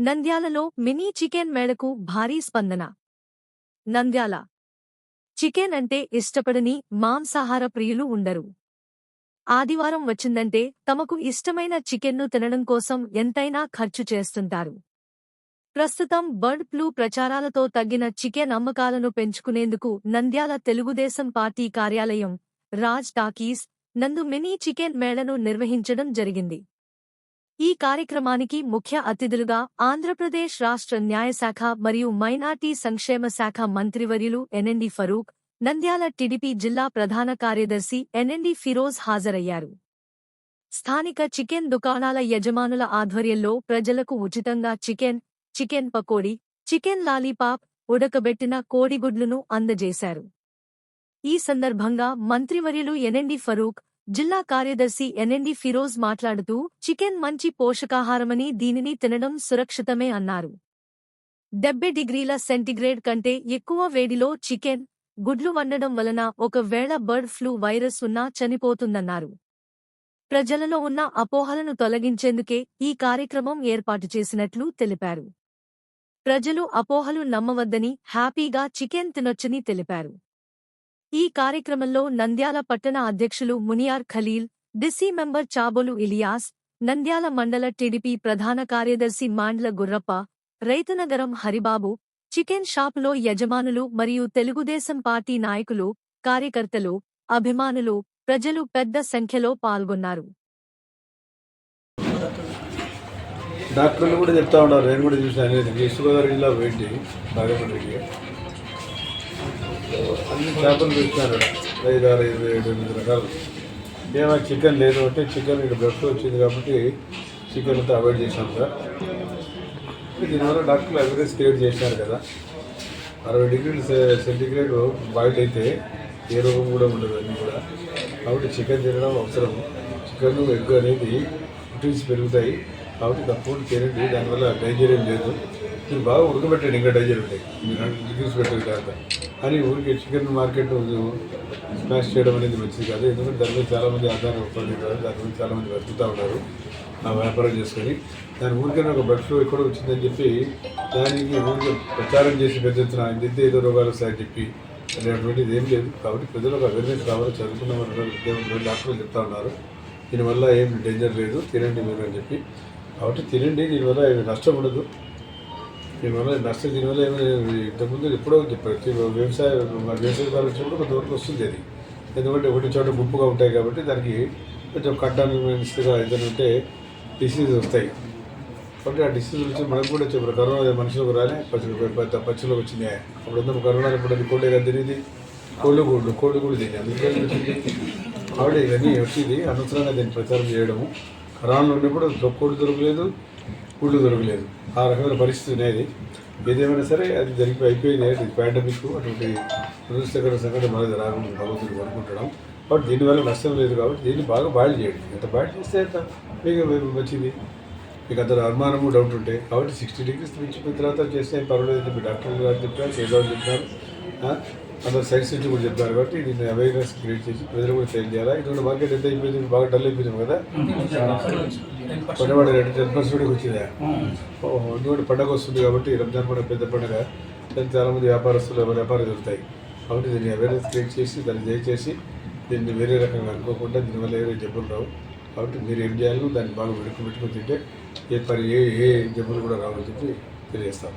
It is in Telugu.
నంద్యాలలో మినీ చికెన్ మేళకు భారీ స్పందన. నంద్యాల. చికెన్ అంటే ఇష్టపడని మాంసాహార ప్రియులు ఉండరు. ఆదివారం వచ్చిందంటే తమకు ఇష్టమైన చికెన్ను తినడం కోసం ఎంతైనా ఖర్చు చేస్తుంటారు. ప్రస్తుతం బర్డ్ ఫ్లూ ప్రచారాలతో తగ్గిన చికెన్ అమ్మకాలను పెంచుకునేందుకు నంద్యాల తెలుగుదేశం పార్టీ కార్యాలయం రాజ్ టాకీస్ నందు మినీ చికెన్ మేళను నిర్వహించడం జరిగింది. ఈ కార్యక్రమానికి ముఖ్య అతిథులుగా ఆంధ్రప్రదేశ్ రాష్ట్ర న్యాయశాఖ మరియు మైనార్టీ సంక్షేమ శాఖ మంత్రివర్యులు ఎన్ఎండి ఫరూక్ నంద్యాల టిడిపి జిల్లా ప్రధాన కార్యదర్శి ఎన్ఎండి ఫిరోజ్ హాజరయ్యారు. స్థానిక చికెన్ దుకాణాల యజమానుల ఆధ్వర్యంలో ప్రజలకు ఉచితంగా chicken chicken pakodi chicken lollipop ఉడకబెట్టిన కోడిగుడ్లను అందజేశారు. ఈ సందర్భంగా మంత్రివర్యులు ఎన్ఎండి ఫరూక్ జిల్లా కార్యదర్శి ఎన్ఎండి ఫిరోజ్ మాట్లాడుతూ చికెన్ మంచి పోషకాహారమని దీనిని తినడం సురక్షితమే అన్నారు. డెబ్బై డిగ్రీల సెంటిగ్రేడ్ కంటే ఎక్కువ వేడిలో చికెన్ గుడ్లు వండడం వలన ఒకవేళ బర్డ్ ఫ్లూ వైరస్ ఉన్నా చనిపోతుందన్నారు. ప్రజలలో ఉన్న అపోహలను తొలగించేందుకే ఈ కార్యక్రమం ఏర్పాటు చేసినట్లు తెలిపారు. ప్రజలు అపోహలు నమ్మవద్దని హ్యాపీగా చికెన్ తినొచ్చని తెలిపారు. ఈ కార్యక్రమంలో నంద్యాల పట్టణ అధ్యక్షులు మునియార్ ఖలీల్ డిసి మెంబర్ చాబోలు ఇలియాస్ నంద్యాల మండల టీడీపీ ప్రధాన కార్యదర్శి మాండ్ల గుర్రప్ప రైతునగరం హరిబాబు చికెన్ షాపులో యజమానులు మరియు తెలుగుదేశం పార్టీ నాయకులు కార్యకర్తలు అభిమానులు ప్రజలు పెద్ద సంఖ్యలో పాల్గొన్నారు. డాక్టర్లు కూడా చెప్తా ఉన్నారు నేను కూడా చూసాను ఈస్ట్ గోదావరి జిల్లా పోయింది అన్ని చేపలు చూస్తున్నారు ఐదు ఆరు ఐదు ఏడు ఎనిమిది రకాలు. ఏమో చికెన్ లేదు అంటే చికెన్ ఇక్కడ బ్లడ్ వచ్చింది కాబట్టి చికెన్ అంతా అవాయిడ్ చేశాం సార్. దీనివల్ల డాక్టర్లు అవేర్నెస్ క్రియేట్ చేశారు కదా. అరవై డిగ్రీలు సెంటిగ్రేడ్ బాయిల్ అయితే ఏ రోగం కూడా ఉండదు అన్నీ కూడా. కాబట్టి చికెన్ తినడం అవసరం. చికెన్ ఎగ్ అనేది ప్రోటీన్స్ పెరుగుతాయి. కాబట్టి తప్పకుండా తినండి. దానివల్ల డైజర్ లేదు. మీరు బాగా ఉడకబెట్టండి ఇంకా డైజర్ ఉంటాయి మీరు హండ్రెడ్ పెట్టిన తర్వాత. అని ఊరికి చికెన్ మార్కెట్ స్మాష్ చేయడం అనేది మంచిది కాదు. ఎందుకంటే దాని మీద చాలామంది ఆధారం పడుతున్నారు దాని మీద చాలామంది బతుకుతూ ఉన్నారు ఆ వ్యాపారం చేసుకొని. దాని ఊరికైనా ఒక బర్డ్ ఫ్లూ ఎక్కడ వచ్చిందని చెప్పి దానికి ఊరికి ప్రచారం చేసి పెద్ద ఎత్తున ఆయన ఏదో రోగాలు వస్తాయని చెప్పి అనేటువంటిది ఏం లేదు. కాబట్టి ప్రజలకు అవేర్నెస్ కావాలి చదువుకున్న వాళ్ళు డాక్టర్లు చెప్తా ఉన్నారు. దీనివల్ల ఏం డేంజర్ లేదు తినండి మీరు అని చెప్పి. కాబట్టి తినండి దీనివల్ల నష్టం ఉండదు. దీనివల్ల నష్టం దీనివల్ల ఏమి ఇంతకుముందు ఎప్పుడో ప్రతి వ్యవసాయ వ్యవసాయదారు వచ్చినప్పుడు కొంతవరకు వస్తుంది అది. ఎందుకంటే ఒకటి చోట గుంపుగా ఉంటాయి కాబట్టి దానికి కొంచెం కట్టాన్గా ఏదైనా ఉంటే డిసీజ్ వస్తాయి. కాబట్టి ఆ డిసీజ్ వచ్చి మనకు కూడా చెప్పారు. కరోనా మనుషులకు రాలే పచ్చి పెద్ద పచ్చులకు వచ్చింది. అప్పుడు అందరూ కరోనా ఇప్పుడు అది కోళ్ళే కదా తినేది కోళ్ళు గుడ్లు కోళ్ళు కూడా తిని అందుకని వచ్చింది. కాబట్టి ఇవన్నీ వచ్చింది. అనవసరంగా దీన్ని ప్రచారం చేయడము. కరోనా ఉన్నప్పుడు కోళ్ళు దొరకలేదు. గుళ్ళు దొరకలేదు. ఆ రకమైన పరిస్థితి ఉండేది ఏదేమైనా సరే అది జరిగి అయిపోయింది. అది పాండమిక్ అటువంటి దురదృష్టకర సంఘటన మనది రాకుండా భగవంతుడు అనుకుంటున్నాం బట్ దీనివల్ల నష్టం లేదు కాబట్టి దీన్ని బాగా బాయిల్ చేయండి. ఎంత బాయిల్ చేస్తే అంత మీకు మంచిది మీకు అంత అనుమానము డౌట్ ఉంటే. కాబట్టి సిక్స్టీ డిగ్రీస్ మించిపోయిన తర్వాత చేస్తే పర్వాలేదు మీ డాక్టర్ గారు చెప్పారు చేద్దామని చెప్పారు. అందరు సైన్స్ నుంచి కూడా చెప్పారు కాబట్టి దీన్ని అవేర్నెస్ క్రియేట్ చేసి ప్రజలు కూడా సేల్ చేయాలి? ఇటువంటి మార్కెట్ ఎంత అయిపోయింది? బాగా డల్ అయిపోయింది కదా? కొనవాడు రెండు టెన్ పర్సెంట్ వచ్చిందా ఓహో ఎందుకంటే పండగ వస్తుంది కాబట్టి రంజాన్ పండుగ పెద్ద పండుగ. దానికి చాలామంది వ్యాపారస్తులు వ్యాపారం దొరుకుతాయి కాబట్టి దీన్ని అవేర్నెస్ క్రియేట్ చేసి దాన్ని దయచేసి దీన్ని వేరే రకంగా అనుకోకుండా దీనివల్ల ఏదో జబ్బులు రావు. కాబట్టి మీరు ఏం చేయాలో దాన్ని బాగా వెనుక పెట్టుకుని తింటే ఏ పని ఏ ఏ జబ్బులు కూడా రావని చెప్పి తెలియజేస్తాను.